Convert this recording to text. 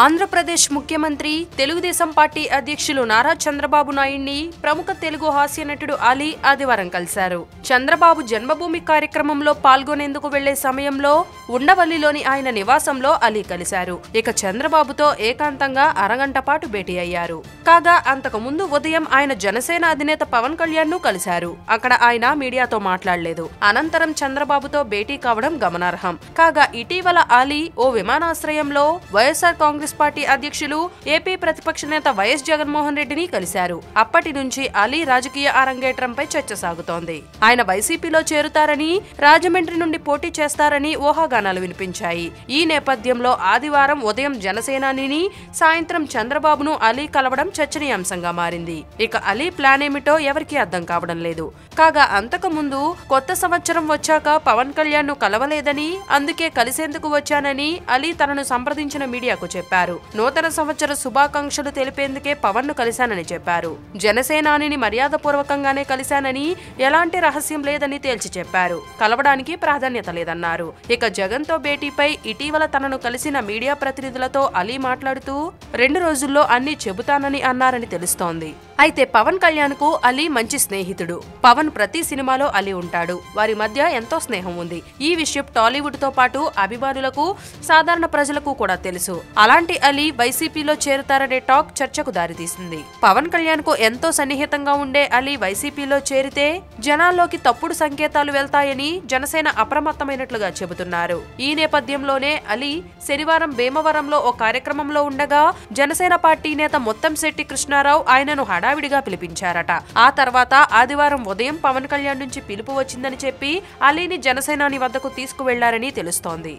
ఆంధ్రప్రదేశ్ ముఖ్యమంత్రి తెలుగుదేశం పార్టీ అధ్యక్షులు నారా చంద్రబాబు నాయుడిని ప్రముఖ తెలుగు హాస్య నటుడు అలీ ఆదివారం కలిశారు. చంద్రబాబు జన్మభూమి కార్యక్రమంలో పాల్గొనేందుకు వెళ్ళే సమయంలో ఉండవల్లిలోని ఆయన నివాసంలో అలీ కలిశారు. ఇక చంద్రబాబుతో ఏకాంతంగా అరగంట పాటు భేటీ అయ్యారు. కాగా అంతకు ముందు ఉదయం ఆయన జనసేన అధినేత పవన్ కళ్యాణ్ను కలిశారు. అక్కడ ఆయన మీడియాతో మాట్లాడలేదు. అనంతరం చంద్రబాబుతో భేటీ కావడం గమనార్హం. కాగా ఇటీవల అలీ ఓ విమానాశ్రయంలో వైఎస్ఆర్ కాంగ్రెస్ పార్టీ అధ్యక్షులు ఏపీ ప్రతిపక్ష నేత వైఎస్ జగన్మోహన్ రెడ్డిని కలిశారు. అప్పటి నుంచి అలీ రాజకీయ అరంగేట్రంపై చర్చ సాగుతోంది. ఆయన వైసీపీలో చేరుతారని రాజమండ్రి నుండి పోటీ చేస్తారని ఊహాగానాలు వినిపించాయి. ఈ నేపథ్యంలో ఆదివారం ఉదయం జనసేనానిని సాయంత్రం చంద్రబాబును అలీ కలవడం చర్చనీయాంశంగా మారింది. ఇక అలీ ప్లాన్ ఏమిటో ఎవరికీ అర్థం కావడం లేదు. కాగా అంతకు ముందు కొత్త సంవత్సరం వచ్చాక పవన్ కళ్యాణ్ను కలవలేదని అందుకే కలిసేందుకు వచ్చానని అలీ తనను సంప్రదించిన మీడియాకు చెప్పారు. నూతన సంవత్సర శుభాకాంక్షలు తెలిపేందుకే పవన్ను కలిశానని చెప్పారు. జనసేనానిని మర్యాదపూర్వకంగానే కలిశానని ఎలాంటి రహస్యం లేదని తేల్చి చెప్పారు. కలవడానికి ప్రాధాన్యత లేదన్నారు. ఇక జగన్తో భేటీపై ఇటీవల తనను కలిసిన మీడియా ప్రతినిధులతో అలీ మాట్లాడుతూ రెండు రోజుల్లో అన్ని చెబుతానని అన్నారని తెలుస్తోంది. అయితే పవన్ కళ్యాణ్కు అలీ మంచి స్నేహితుడు. పవన్ ప్రతి సినిమాలో అలీ ఉంటాడు. వారి మధ్య ఎంతో స్నేహం ఉంది. ఈ విషయం టాలీవుడ్తో పాటు అభిమానులకు సాధారణ ప్రజలకు కూడా తెలుసు. అలాంటి అలీ వైసీపీలో చేరుతారనే టాక్ చర్చకు దారితీసింది. పవన్ కళ్యాణ్కు ఎంతో సన్నిహితంగా ఉండే అలీ వైసీపీలో చేరితే జనాల్లోకి తప్పుడు సంకేతాలు వెళ్తాయని జనసేన అప్రమత్తమైనట్లుగా చెబుతున్నారు. ఈ నేపథ్యంలోనే అలీ శనివారం భీమవరంలో ఓ కార్యక్రమంలో ఉండగా జనసేన పార్టీ నేత మొత్తం శెట్టి కృష్ణారావు ఆయనను హడావిడిగా పిలిపించారట. ఆ తర్వాత ఆదివారం ఉదయం పవన్ కళ్యాణ్ నుంచి పిలుపు వచ్చిందని చెప్పి అలీని జనసేనాని వద్దకు తీసుకువెళ్ళారని తెలుస్తోంది.